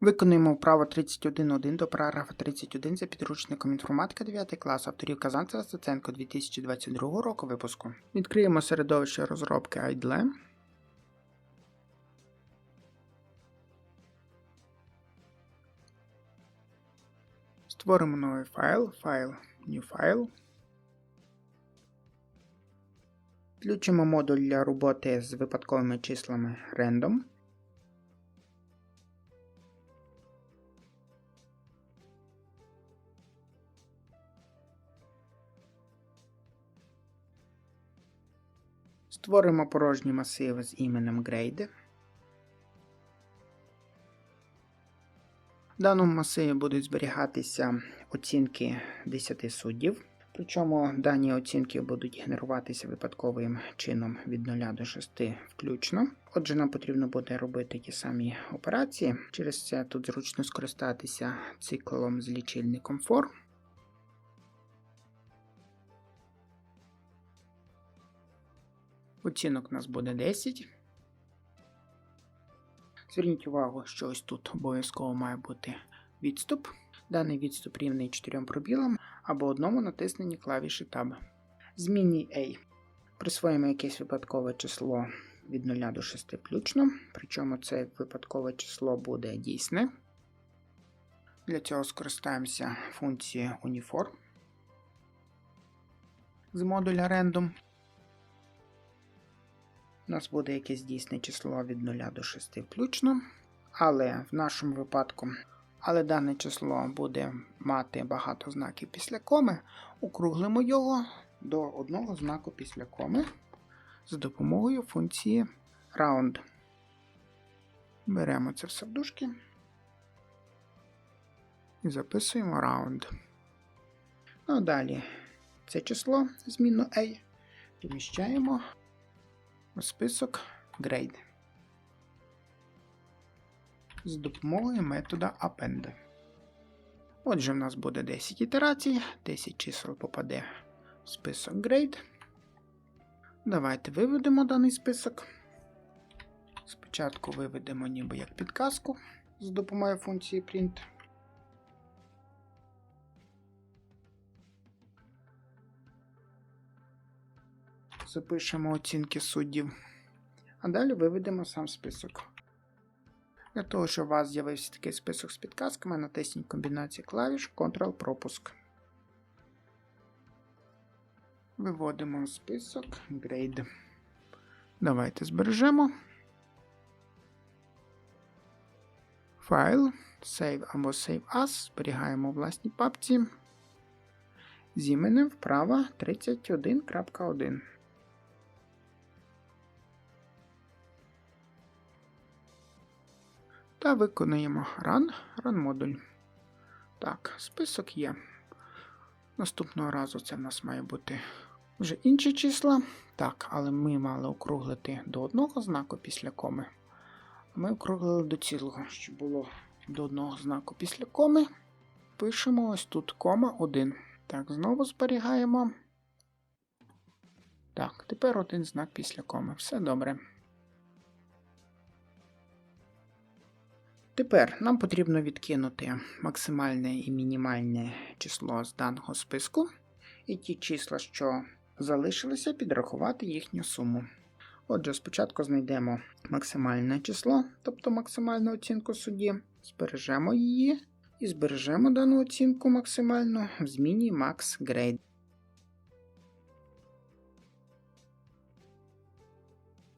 Виконуємо вправо 31.1 до параграфа 31 за підручником інформатика 9 клас авторів Казанцева Стеценко 2022 року випуску. Відкриємо середовище розробки IDLE. Створимо новий файл, файл New File. Включимо модуль для роботи з випадковими числами Random. Створимо порожній масив з іменем Grade. В даному масиві будуть зберігатися оцінки 10 суддів. Причому дані оцінки будуть генеруватися випадковим чином від 0 до 6 включно. Отже, нам потрібно буде робити ті самі операції. Через це тут зручно скористатися циклом з лічильником for. Оцінок у нас буде 10. Зверніть увагу, що ось тут обов'язково має бути відступ. Даний відступ рівний 4 пробілам або одному натисненні клавіші Tab. Змінній A. Присвоїмо якесь випадкове число від 0 до 6 включно, причому це випадкове число буде дійсне. Для цього скористаємося функцією Uniform з модуля Random. У нас буде якесь дійсне число від 0 до 6 включно. Але в нашому випадку, але дане число буде мати багато знаків після коми, округлимо його до одного знаку після коми за допомогою функції round. Беремо це все в дужки і записуємо round. Ну далі це число змінну A поміщаємо список grade з допомогою метода append. Отже, в нас буде 10 ітерацій, 10 чисел попаде в список grade. Давайте виведемо даний список. Спочатку виведемо ніби як підказку з допомогою функції print. Запишемо оцінки суддів. А далі виведемо сам список. Для того, щоб у вас з'явився такий список з підказками, натисніть комбінацію клавіш Ctrl-пропуск. Виводимо список Grade. Давайте збережемо. Файл, Save або Save As. Зберігаємо у власній папці. З іменем вправа 31.1. Та виконуємо Run, Run модуль. Так, список є. Наступного разу це в нас має бути вже інші числа. Так, але ми мали округлити до одного знаку після коми. Ми округлили до цілого, щоб було до одного знаку після коми. Пишемо ось тут кома 1. Так, знову зберігаємо. Так, тепер один знак після коми. Все добре. Тепер нам потрібно відкинути максимальне і мінімальне число з даного списку, і ті числа, що залишилися, підрахувати їхню суму. Отже, спочатку знайдемо максимальне число, тобто максимальну оцінку судді, збережемо її і збережемо дану оцінку максимальну в зміні MaxGrade.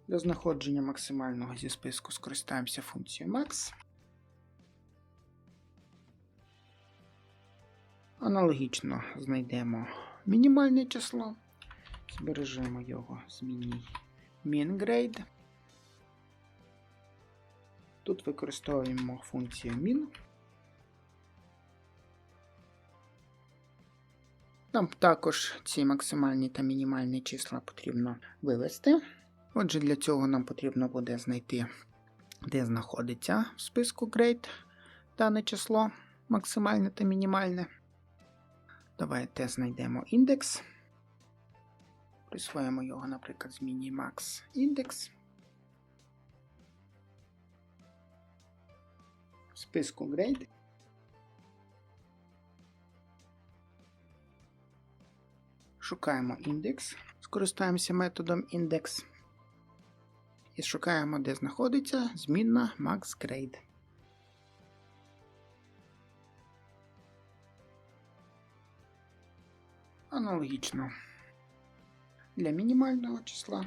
Для знаходження максимального зі списку скористаємося функцією Max. Аналогічно знайдемо мінімальне число, збережемо його змінній MinGrade. Тут використовуємо функцію min. Нам також ці максимальні та мінімальні числа потрібно вивести. Отже, для цього нам потрібно буде знайти, де знаходиться в списку grade дане число максимальне та мінімальне. Давайте знайдемо індекс. Присвоїмо його, наприклад, зміні max індекс. списку grade. Шукаємо індекс. Скористаємося методом індекс. І шукаємо, де знаходиться змінна MaxGrade. Аналогічно для мінімального числа.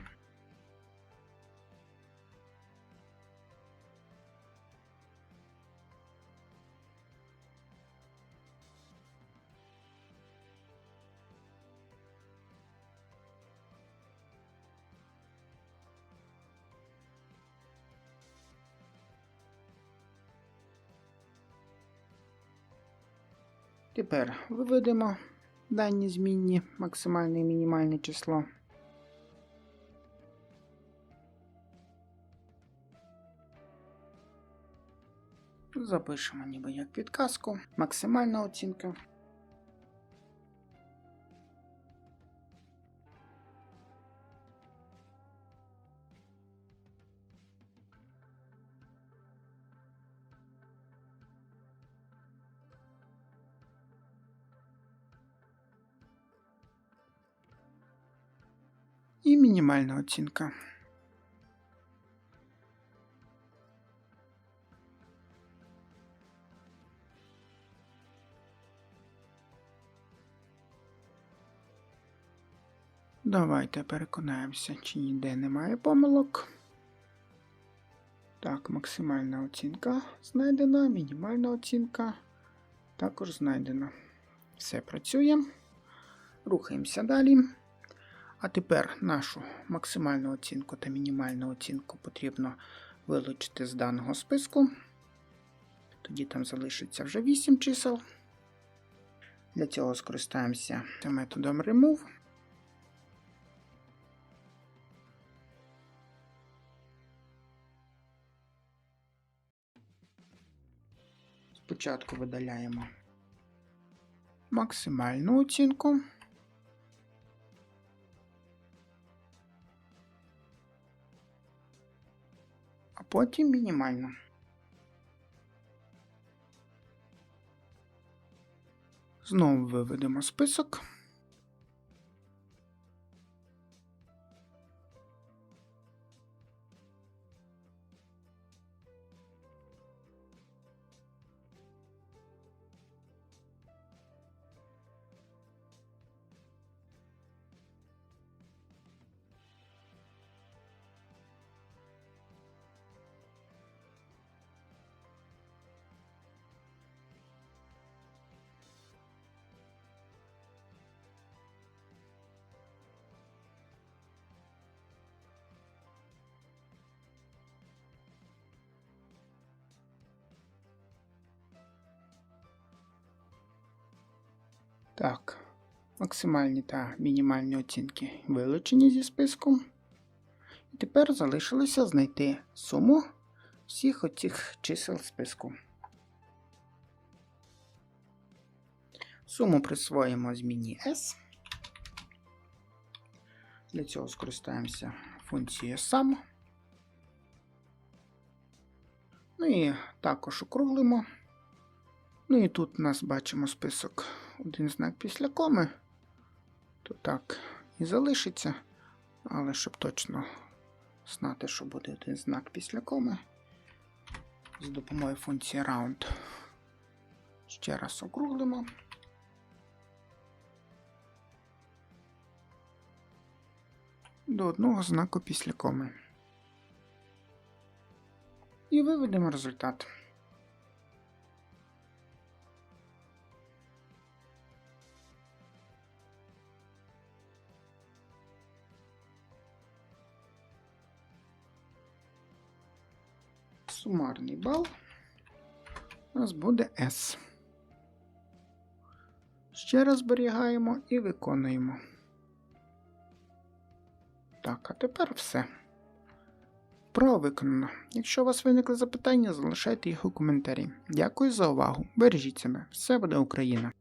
Тепер виведемо дані змінні максимальне і мінімальне число. Запишемо ніби як підказку. Максимальна оцінка. І мінімальна оцінка. Давайте переконаємося, чи ніде немає помилок. Так, максимальна оцінка знайдена, мінімальна оцінка також знайдена. Все працює. Рухаємося далі. А тепер нашу максимальну оцінку та мінімальну оцінку потрібно вилучити з даного списку. Тоді там залишиться вже 8 чисел. Для цього скористаємося методом remove. Спочатку видаляємо максимальну оцінку. Потім мінімально. Знову виведемо список. Так, максимальні та мінімальні оцінки вилучені зі списку. І тепер залишилося знайти суму всіх оцих чисел списку. Суму присвоїмо зміні S. Для цього скористаємося функцією sum. Ну і також округлимо. Ну і тут у нас бачимо список один знак після коми. То так і залишиться. Але щоб точно знати, що буде один знак після коми, з допомогою функції round ще раз округлимо. До одного знаку після коми. І виведемо результат. Сумарний бал у нас буде S. Ще раз зберігаємо і виконуємо. Так, а тепер все. Про виконано. Якщо у вас виникли запитання, залишайте їх у коментарі. Дякую за увагу. Бережіть себе. Все буде Україна!